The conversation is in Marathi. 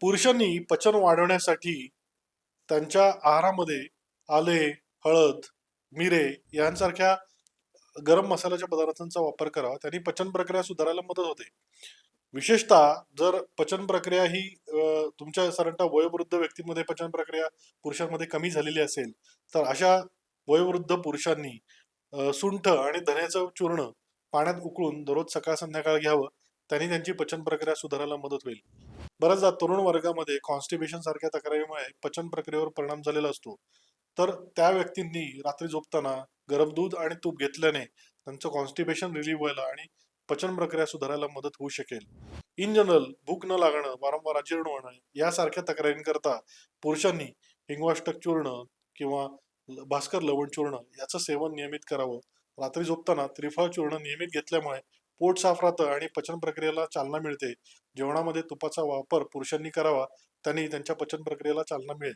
पुरुषांनी पचन वाढवण्यासाठी त्यांच्या आहारामध्ये आले हळद मिरे यांसारख्या गरम मसाल्याच्या पदार्थांचा वापर करावा. त्यांनी पचन प्रक्रिया सुधारायला मदत होते. विशेषतः जर पचन प्रक्रिया ही तुमच्या साधारणतः वयोवृद्ध व्यक्तींमध्ये पचन प्रक्रिया पुरुषांमध्ये कमी झालेली असेल तर अशा वयोवृद्ध पुरुषांनी सुंठ आणि धण्याचं चूर्ण पाण्यात उकळून दररोज सकाळ संध्याकाळ घ्यावं. त्यांनी त्यांची पचन प्रक्रिया सुधारायला मदत होईल. बऱ्याचदा तरुण वर्गामध्ये कॉन्स्टिपेशन सारख्या तक्रारीमुळे पचन प्रक्रियेवर परिणाम झालेला असतो. तर त्या व्यक्तींनी रात्री झोपताना गरम दूध आणि तूप घेतल्याने त्यांचं कॉन्स्टिपेशन रिलीव्ह व्हायला आणि पचन प्रक्रिया सुधारायला मदत होऊ शकेल. इन जनरल भूक न लागणं वारंवार अजीर्ण होणं यासारख्या तक्रारींकरता पुरुषांनी हिंगवाष्टक चूर्ण किंवा भास्कर लवण चूर्ण याचं सेवन नियमित करावं. रात्री झोपताना त्रिफळ चूर्ण नियमित घेतल्यामुळे पोट साफ राहतं आणि पचन प्रक्रियेला चालना मिळते. जेवणामध्ये तुपाचा वापर पुरुषांनी करावा त्यांनी त्यांच्या पचन प्रक्रियेला चालना मिळेल.